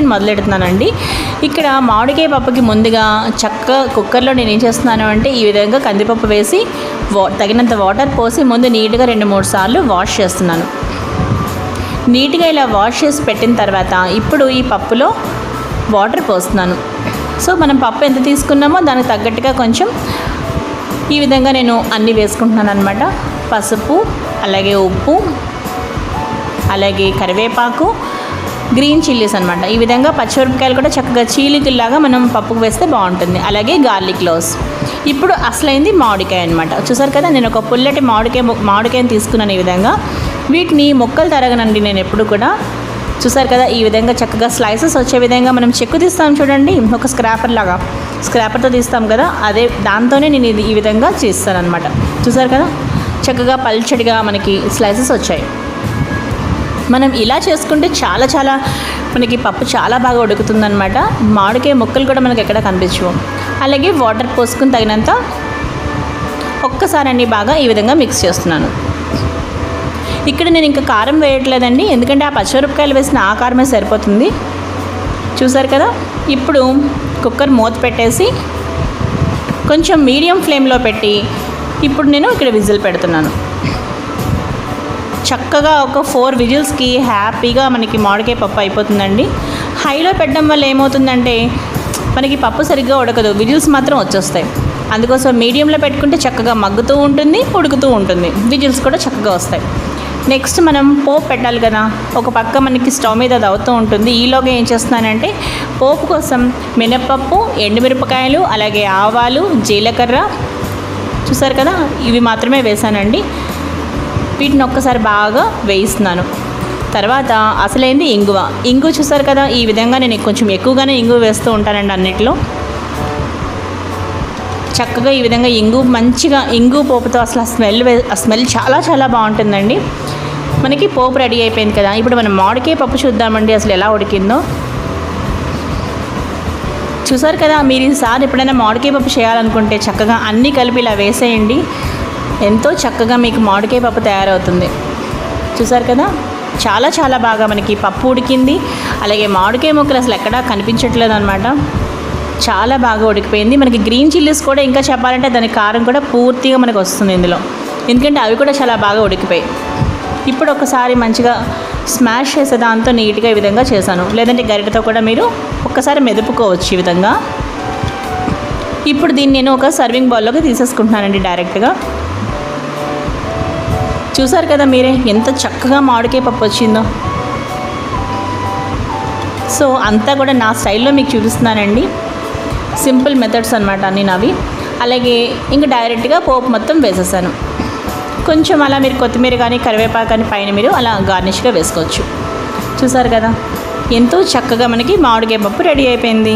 టేస్ట్ని మొదలెడుతున్నానండి. ఇక్కడ మామిడికాయ పప్పుకి ముందుగా చక్క కుక్కర్లో నేను ఏం చేస్తున్నాను అంటే ఈ విధంగా కందిపప్పు వేసి వా తగినంత వాటర్ పోసి ముందు నీట్గా రెండు మూడు సార్లు వాష్ చేస్తున్నాను. నీట్గా ఇలా వాష్ చేసి పెట్టిన తర్వాత ఇప్పుడు ఈ పప్పులో వాటర్ పోస్తున్నాను. సో మనం పప్పు ఎంత తీసుకున్నామో దానికి తగ్గట్టుగా కొంచెం ఈ విధంగా నేను అన్నీ వేసుకుంటున్నాను అనమాట పసుపు అలాగే ఉప్పు అలాగే కరివేపాకు గ్రీన్ చిల్లీస్ అనమాట ఈ విధంగా పచ్చిమిరపకాయలు కూడా చక్కగా చీలికల్లాగా మనం పప్పుకు వేస్తే బాగుంటుంది. అలాగే గార్లిక్ లోస్ ఇప్పుడు అసలైంది మామిడికాయ అనమాట చూసారు కదా నేను ఒక పుల్లటి మామిడికాయ మామిడికాయని తీసుకున్నాను ఈ విధంగా. వీటిని మొక్కలు తరగనండి నేను ఎప్పుడు కూడా. చూసారు కదా ఈ విధంగా చక్కగా స్లైసెస్ వచ్చే విధంగా మనం చెక్కు తీస్తాం చూడండి. ఒక స్క్రాపర్ లాగా. స్క్రాపర్తో తీస్తాం కదా అదే దాంతోనే నేను ఇది ఈ విధంగా చేస్తాను అనమాట చూసారు కదా చక్కగా పల్చడిగా మనకి స్లైసెస్ వచ్చాయి. మనం ఇలా చేసుకుంటే చాలా చాలా మనకి పప్పు చాలా బాగా ఉడుకుతుందనమాట మామిడికాయ ముక్కలు కూడా మనకి ఎక్కడ కనిపించవు. అలాగే వాటర్ పోసుకుని తగినంత ఒక్కసారి అన్ని బాగా ఈ విధంగా మిక్స్ చేస్తున్నాను. ఇక్కడ నేను ఇంకా కారం వేయట్లేదండి. ఎందుకంటే ఆ పచ్చిమిరపకాయలు వేసిన ఆ కారమే సరిపోతుంది. చూసారు కదా? ఇప్పుడు కుక్కర్ మూత పెట్టేసి కొంచెం మీడియం ఫ్లేమ్లో పెట్టి ఇప్పుడు నేను ఇక్కడ విజిల్ పెడుతున్నాను. చక్కగా ఒక ఫోర్ విజిల్స్కి హ్యాపీగా మనకి మామిడికాయ పప్పు అయిపోతుందండి. హైలో పెట్టడం వల్ల ఏమవుతుందంటే మనకి పప్పు సరిగ్గా ఉడకదు. విజిల్స్ మాత్రం వచ్చేస్తాయి. అందుకోసం మీడియంలో పెట్టుకుంటే చక్కగా మగ్గుతూ ఉంటుంది ఉడుకుతూ ఉంటుంది. విజిల్స్ కూడా చక్కగా వస్తాయి. నెక్స్ట్ మనం పోపు పెట్టాలి కదా. ఒక పక్క మనకి స్టవ్ మీద అది అవుతూ ఉంటుంది. ఈలోగా ఏం చేస్తున్నానంటే పోపు కోసం మినప్పప్పు ఎండుమిరపకాయలు అలాగే ఆవాలు జీలకర్ర చూసారు కదా? ఇవి మాత్రమే వేసానండి. వీటిని ఒక్కసారి బాగా వేయిస్తున్నాను. తర్వాత అసలైంది ఇంగువ. ఇంగు చూసారు కదా ఈ విధంగా నేను కొంచెం ఎక్కువగానే ఇంగువ వేస్తూ ఉంటానండి అన్నిట్లో. చక్కగా ఈ విధంగా ఇంగు మంచిగా ఇంగు పోపుతో అసలు ఆ స్మెల్ వే ఆ స్మెల్ చాలా చాలా బాగుంటుందండి. మనకి పోపు రెడీ అయిపోయింది కదా ఇప్పుడు మనం మామిడికాయ పప్పు చూద్దామండి అసలు ఎలా ఉడికిందో. చూసారు కదా మీరు ఈసారి ఎప్పుడైనా మామిడికాయ పప్పు చేయాలనుకుంటే చక్కగా అన్నీ కలిపి ఇలా వేసేయండి. ఎంతో చక్కగా మీకు మామిడికాయ పప్పు తయారవుతుంది. చూసారు కదా? చాలా చాలా బాగా మనకి పప్పు ఉడికింది. అలాగే మామిడికాయ ముక్కలు అసలు ఎక్కడా కనిపించట్లేదు అనమాట చాలా బాగా ఉడికిపోయింది. మనకి గ్రీన్ చిల్లీస్ కూడా ఇంకా చెప్పాలంటే దాని కారం కూడా పూర్తిగా మనకు వస్తుంది ఇందులో. ఎందుకంటే అవి కూడా చాలా బాగా ఉడికిపోయాయి. ఇప్పుడు ఒకసారి మంచిగా స్మాష్ చేసే దాంతో నీట్గా ఈ విధంగా చేశాను. లేదంటే గరిటతో కూడా మీరు ఒక్కసారి మెదుపుకోవచ్చు ఈ విధంగా. ఇప్పుడు దీన్ని నేను ఒక సర్వింగ్ బౌల్లోకి తీసేసుకుంటున్నానండి డైరెక్ట్గా. చూసారు కదా మీరే ఎంత చక్కగా మామిడికాయ పప్పు వచ్చిందో. సో అంతా కూడా నా స్టైల్లో మీకు చూపిస్తున్నానండి. సింపుల్ మెథడ్స్ అనమాట అన్నీ నావి. అలాగే ఇంక డైరెక్ట్గా పోపు మొత్తం వేసేసాను. కొంచెం అలా మీరు కొత్తిమీర కానీ కరివేపాకు కానీ పైన మీరు అలా గార్నిష్గా వేసుకోవచ్చు. చూసారు కదా ఎంతో చక్కగా మనకి మామిడికాయ పప్పు రెడీ అయిపోయింది.